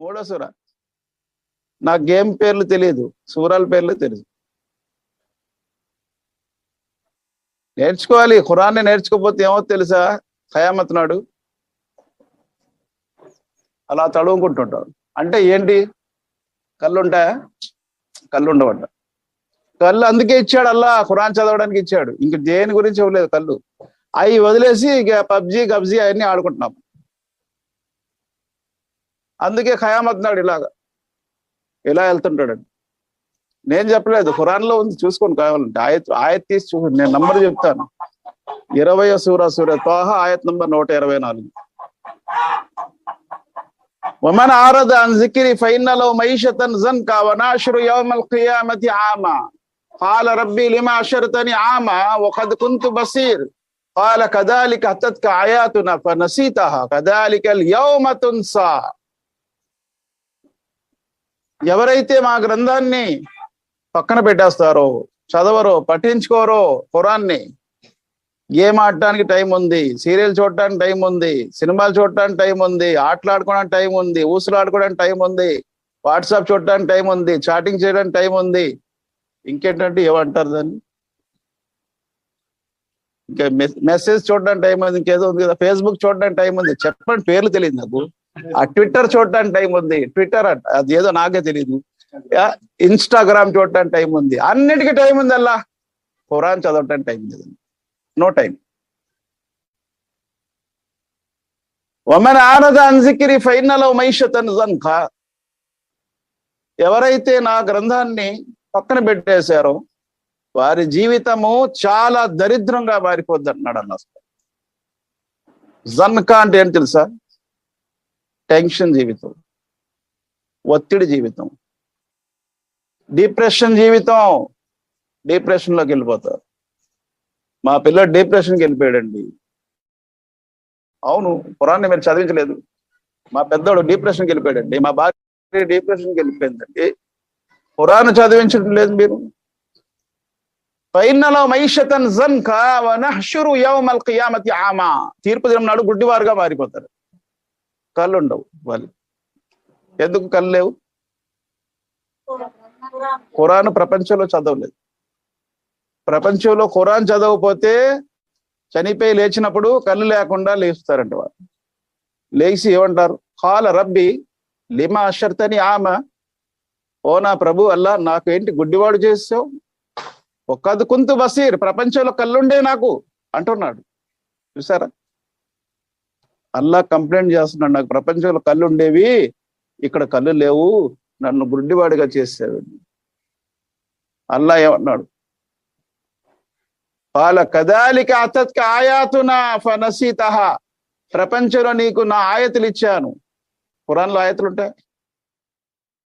మూడో సూర. నాకు గేమ్ పేర్లు తెలియదు సూరాల పేర్లు తెలుసు నేర్చుకోవాలి ఖురాన్ని నేర్చుకోకపోతే ఏమో తెలుసా? ఖయామత్ నాడు అలా తడువుకుంటుంటాడు అంటే ఏంటి? కళ్ళుంటాయా? కళ్ళు ఉండవంట కళ్ళు అందుకే ఇచ్చాడు అల్లా ఖురాన్ చదవడానికి ఇచ్చాడు. ఇంక దేని గురించి ఇవ్వలేదు కళ్ళు. అవి వదిలేసి ఇక పబ్జి గబ్జి అవన్నీ ఆడుకుంటున్నాం. అందుకే ఖయామత్ నాడు ఇలాగా ఇలా వెళ్తుంటాడు నేను చెప్పలేదు ఖురాన్ లో ఉంది చూసుకొని కావాలంటే ఆయత్ ఆయత్ తీసి చూడండి నేను నంబర్ చెప్తాను ఇరవై సూర సూర తోహ ఆయత్ నంబర్ నూట ఇరవై నాలుగు ومن أعرض عن ذكري فإن له معيشة زنكا وناشر يوم القيامة عاما قال ربي لما أشرتني عاما وقد كنت بصير قال كذلك أتتك آياتنا فنسيتها كذلك اليوم تنسى ఎవరైతే మా గ్రంథాన్ని పక్కన పెట్టేస్తారో చదవరో పఠించుకోరో ఖురాన్ని గేమ్ ఆడటానికి టైం ఉంది సీరియల్ చూడటానికి టైం ఉంది సినిమాలు చూడటానికి టైం ఉంది ఆటలాడుకోవడానికి టైం ఉంది ఊసులాడుకోవడానికి టైం ఉంది వాట్సాప్ చూడటానికి టైం ఉంది చాటింగ్ చేయడానికి టైం ఉంది ఇంకేంటంటే ఏమంటారు దాన్ని? ఇంకా మెసేజ్ చూడడానికి టైం ఉంది ఇంకేదో ఉంది కదా ఫేస్బుక్ చూడడానికి టైం ఉంది. చెప్పండి పేర్లు తెలియదు నాకు. ఆ ట్విట్టర్ చూడటానికి టైం ఉంది. ట్విట్టర్ అంట అది ఏదో నాకే తెలియదు ఇన్స్టాగ్రామ్ చూడటానికి టైం ఉంది. అన్నిటికీ టైం ఉంది అల్లా ఖురాన్ చదవటానికి టైం లేదు. No time. వమన్ ఆనద అన్జికిరి ఫైనల్ మైషతన్ జన్ఖా ఎవరైతే నా గ్రంథాన్ని పక్కన పెట్టేశారో వారి జీవితము చాలా దరిద్రంగా మారిపోద్ది అంటున్నాడు అన్న జన్కా అంటే ఏం తెలుసా? టెన్షన్ జీవితం ఒత్తిడి జీవితం. డిప్రెషన్ జీవితం డిప్రెషన్లోకి వెళ్ళిపోతారు. మా పిల్లడు డిప్రెషన్కి వెళ్ళిపోయాడండి. అవును పురాన్ని మీరు చదివించలేదు. మా పెద్దోడు డిప్రెషన్కి వెళ్ళిపోయాడండి. మా భార్య డిప్రెషన్కి వెళ్ళిపోయిందండి. పురాణ చదివించడం లేదు మీరు. ఫైనలో మైషతన్ జన్కా వనహ్షురు యౌమల్ ఖియామతి ఆమా. తీర్పు దినం నాడు గుడ్డివారుగా మారిపోతారు. కళ్ళు ఉండవు వాళ్ళు ఎందుకు కళ్ళు లేవు ఖురాన్ ప్రపంచంలో చదవలేదు. ప్రపంచంలో ఖురాన్ చదవకపోతే చనిపోయి లేచినప్పుడు కళ్ళు లేకుండా లేస్తారంట వాళ్ళు. లేచి ఏమంటారు? కాల రబ్బి లిమా అషర్తని ఆమె. ఓ నా ప్రభు అల్లా నాకు ఏంటి గుడ్డివాడు చేసావు? ఒక్కది కుంతు బసీర్ ప్రపంచంలో కళ్ళుండే నాకు అంటున్నాడు. చూసారా? అల్లా కంప్లైంట్ చేస్తున్నాడు నాకు ప్రపంచంలో కళ్ళు ఉండేవి ఇక్కడ కళ్ళు లేవు నన్ను గుడ్డివాడిగా చేసావు అల్లా ఏమన్నాడు? వాళ్ళ కదాలిక అతత్క ఆయాతున ఫనసీత ప్రపంచంలో నీకు నా ఆయతులు ఇచ్చాను. పురాణంలో ఆయతులు ఉంటాయి?